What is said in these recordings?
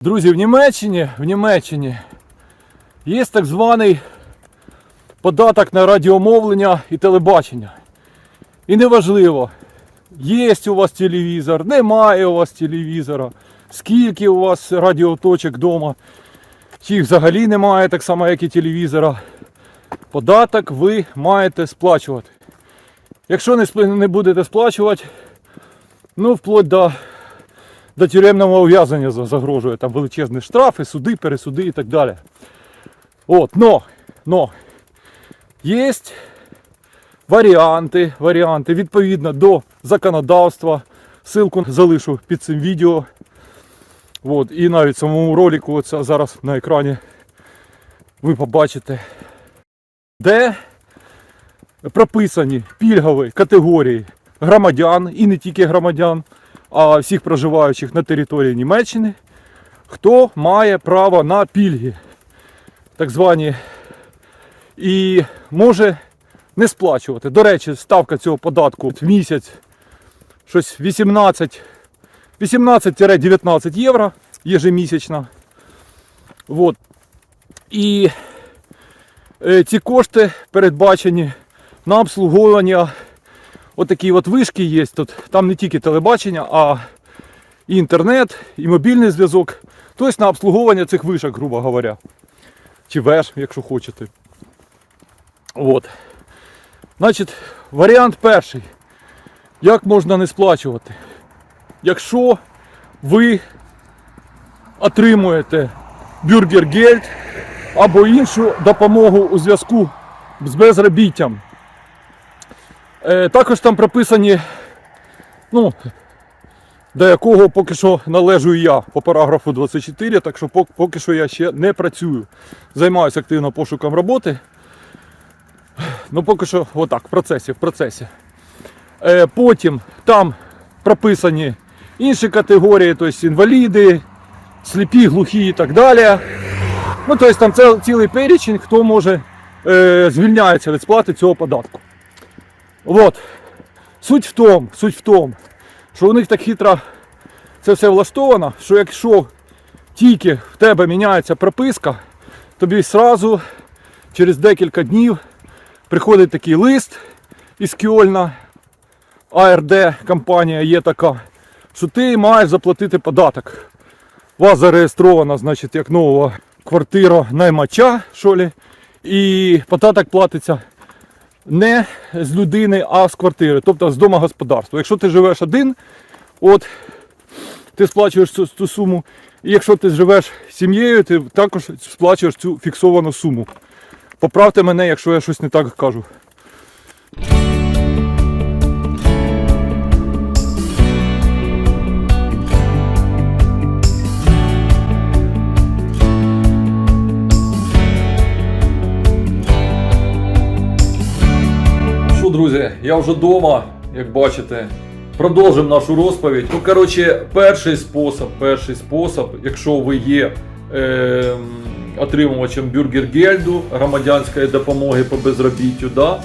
Друзі, в Німеччині, в Німеччині є так званий податок на радіомовлення і телебачення. І неважливо, є у вас телевізор, немає у вас телевізора, скільки у вас радіоточок вдома, чи взагалі немає, так само, як і телевізора. Податок ви маєте сплачувати. Якщо не, не будете сплачувати, ну вплоть до до тюремного ув'язнення загрожує там величезні штрафи, суди, пересуди і так далі. От, но, но, є варіанти, варіанти відповідно до законодавства. Ссылку залишу під цим відео. От, і навіть самому ролику оце зараз на екрані ви побачите, де прописані пільгові категорії громадян і не тільки громадян а всіх проживаючих на території Німеччини, хто має право на пільги, так звані, і може не сплачувати. До речі, ставка цього податку в місяць щось 18 18-19 євро ежемісячно. Вот. І е, ці кошти передбачені на обслуговування Отакі от вишки є тут. Там не тільки телебачення, а і інтернет, і мобільний зв'язок. Тобто на обслуговування цих вишок, грубо говоря. Чи веш, якщо хочете. От. Значить, варіант перший. Як можна не сплачувати? Якщо ви отримуєте бюргергельд або іншу допомогу у зв'язку з безробіттям. Е, також там прописані, ну, до якого поки що належу я по параграфу 24, так що поки що я ще не працюю. Займаюся активно пошуком роботи. Ну, поки що отак, в процесі, в процесі. Е, потім там прописані інші категорії, тобто інваліди, сліпі, глухі і так далі. Ну, тобто там цілий перечень, хто може е, звільняється від сплати цього податку. Вот. Суть в тому, суть в тому, що у них так хитро це все влаштовано, що якщо тільки в тебе міняється прописка, тобі сразу через декілька днів приходить такий лист із Кьольна, АРД компанія є така, що ти маєш заплатити податок. У вас зареєстрована, значить, як нова квартира наймача, що лі, і податок платиться не з людини, а з квартири, тобто з домогосподарства. Якщо ти живеш один, от ти сплачуєш цю, цю суму. І якщо ти живеш сім'єю, ти також сплачуєш цю фіксовану суму. Поправте мене, якщо я щось не так кажу. Я вже вдома, як бачите. Продовжимо нашу розповідь. Ну, коротше, перший спосіб, перший спосіб, якщо ви є е, отримувачем бюргергельду, громадянської допомоги по безробіттю, да?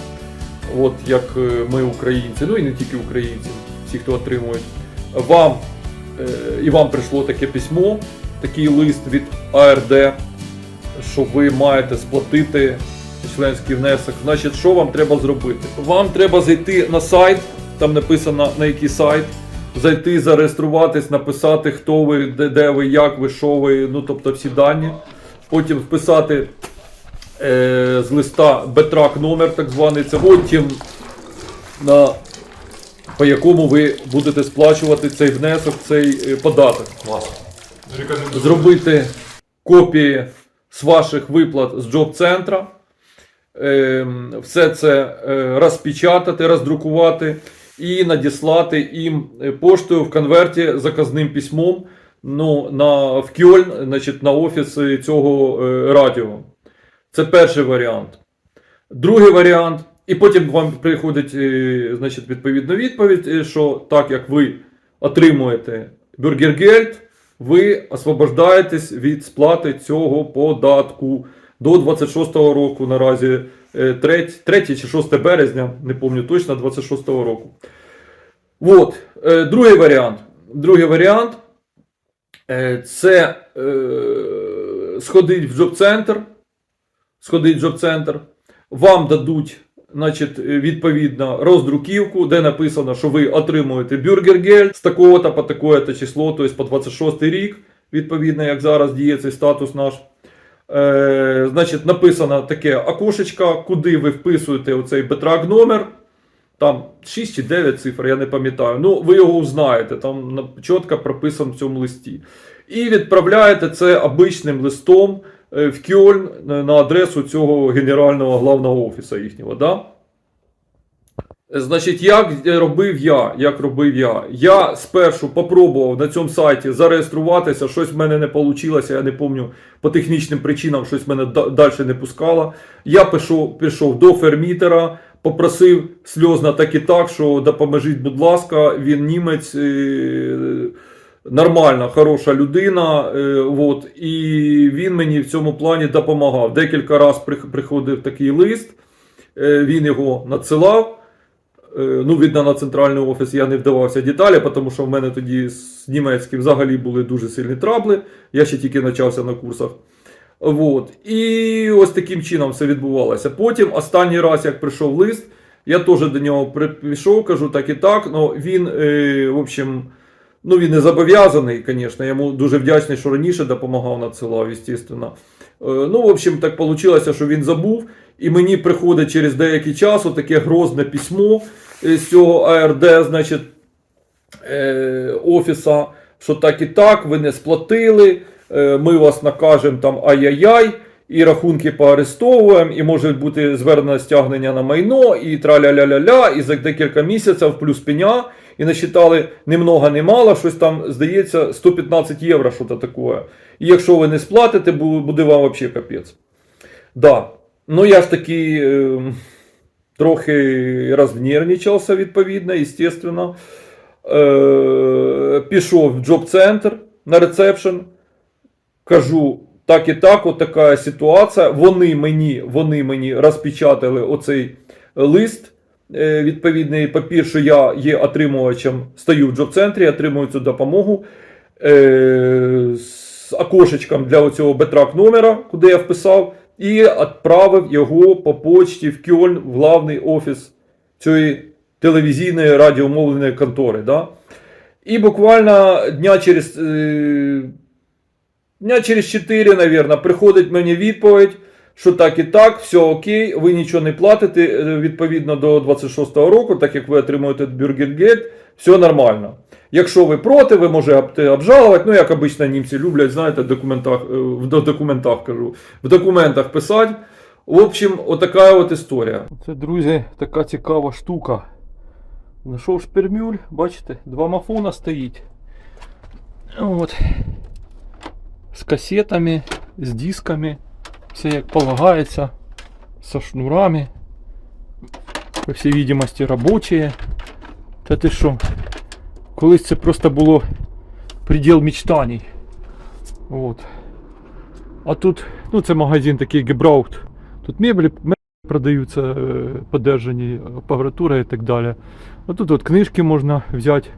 от як е, ми українці, ну і не тільки українці, всі, хто отримують, вам е, і вам прийшло таке письмо, такий лист від АРД, що ви маєте сплатити членський внесок. Значить, що вам треба зробити? Вам треба зайти на сайт, там написано на який сайт, зайти, зареєструватись, написати, хто ви, де, де ви, як ви, що ви, ну тобто всі дані. Потім вписати е, з листа бетрак номер, так званий, це потім на, по якому ви будете сплачувати цей внесок, цей е, податок зробити копії з ваших виплат з джоб-центра, все це е, розпечатати, роздрукувати і надіслати їм е, поштою в конверті заказним письмом ну, на, в Кьольн, значить, на офіс цього е, радіо. Це перший варіант. Другий варіант, і потім вам приходить значить, відповідна відповідь, що так як ви отримуєте бюргергельд, ви освобождаєтесь від сплати цього податку до 26-го року. Наразі 3, 3 чи 6 березня, не пам'ятаю точно, 26-го року. От, е, другий варіант. Другий варіант е, це е, сходить в джоб-центр, сходить в джоб-центр, вам дадуть значить, відповідно роздруківку, де написано, що ви отримуєте бюргергель з такого-то по такое-то число, тобто по 26 рік, відповідно, як зараз діє цей статус наш. Е, значить, написано таке окошечко, куди ви вписуєте оцей бетрак номер. Там 6 чи 9 цифр, я не пам'ятаю. Ну, ви його узнаєте, там чітко прописано в цьому листі. І відправляєте це обичним листом е, в Кьольн е, на адресу цього генерального главного офісу їхнього. Да? Значить, як робив я? Як робив я? Я спершу попробував на цьому сайті зареєструватися, щось в мене не вийшло, я не пам'ятаю, по технічним причинам щось мене далі не пускало. Я пішов, пішов до фермітера, попросив сльозно так і так, що допоможіть, будь ласка, він німець. е, Нормальна, хороша людина, е, от, і він мені в цьому плані допомагав. Декілька разів приходив такий лист, е, він його надсилав. Е, Ну, на центральний офіс я не вдавався в деталі, тому що в мене тоді з німецьким взагалі були дуже сильні трабли. Я ще тільки навчався на курсах. Вот. І ось таким чином все відбувалося. Потім, останній раз, як прийшов лист, я теж до нього прийшов, кажу так і так. Ну, він, е, в общем, ну, він не зобов'язаний, звісно. Йому дуже вдячний, що раніше допомагав надсилав, звісно. Е, ну, в общем, так вийшло, що він забув. І мені приходить через деякий час таке грозне письмо з цього АРД, значить, е, офіса, що так і так, ви не сплатили, е, ми вас накажемо там ай-яй-яй, і рахунки поарестовуємо, і може бути звернено стягнення на майно, і траля-ля-ля-ля, і за декілька місяців плюс пеня, і насчитали ні много, ні мало, щось там, здається, 115 євро, що то таке. І якщо ви не сплатите, буде вам взагалі капець. Да. Ну, я ж таки е, трохи рознервничався, відповідно, естественно. Е, пішов в джоб-центр на ресепшн. Кажу, так і так, от ситуація. Вони мені, вони мені розпечатали оцей лист. е, Відповідний папір, що я є отримувачем, стою в джоб-центрі, отримую цю допомогу е, з окошечком для оцього бетрак номера, куди я вписав, і відправив його по почті в Кьольн, в главний офіс цієї телевізійної радіомовленої контори. Да? І буквально дня через, е, дня через 4, наверное, приходить мені відповідь, що так і так, все окей, ви нічого не платите е, відповідно до 26-го року, так як ви отримуєте бюргергельд, все нормально. Якщо ви проти, ви можете обжалувати, ну як обично німці люблять, знаєте, в документах, е, в документах кажу, в документах писати. В общем, отака от історія. Це, друзі, така цікава штука. Знайшов шпермюль, бачите, два мафона стоїть. От. З касетами, з дисками. Все як полагається. Со шнурами. По всій видимості робочі. Та ти що? Колись це просто було приділ мечтаний. От. А тут, ну це магазин такий Гебраут. Тут меблі, продаються е, подержані, апаратура і так далі. А тут от книжки можна взяти,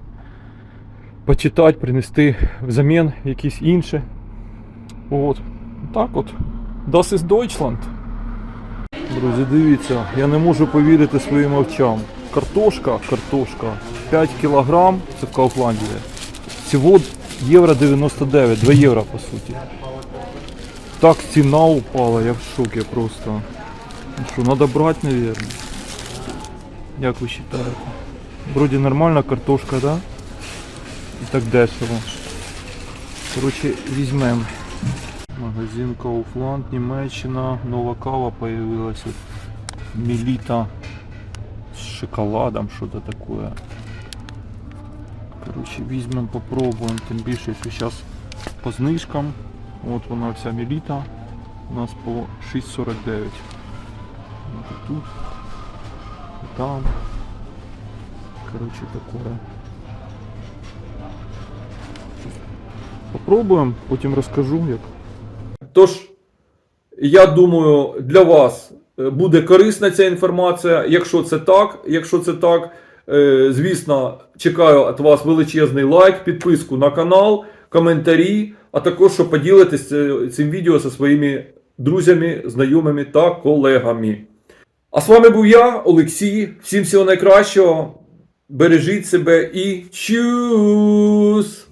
почитати, принести взамін якісь інші. От. Так от. Das ist Deutschland. Друзі, дивіться, я не можу повірити своїм очам. Картошка, картошка, 5 кілограм, це в Кауфланді. Всього євро 99, 2 євро по суті. Так ціна упала, я в шокі просто. Ну що, надо брать, наверное. Як ви вважаєте? Вроді нормальна картошка, да? І так дешево. Коротше, візьмемо. Магазин Kaufland, Німеччина, нова кава появилась. Вот. Шоколадом, что-то такое. Короче, візьмемо, попробуємо, тим більше, що зараз по знижкам. От вона вся меліта. У нас по 6,49. От і тут. І там. Короче, такое. Попробуємо, потім розкажу як. Тож, я думаю, для вас е, буде корисна ця інформація. Якщо це так, якщо це так, е, звісно, чекаю від вас величезний лайк, підписку на канал. коментарі, а також щоб поділитись е, цим відео зі своїми друзями, знайомими та колегами. А з вами був я, Олексій. Всім всього найкращого. Бережіть себе і чус!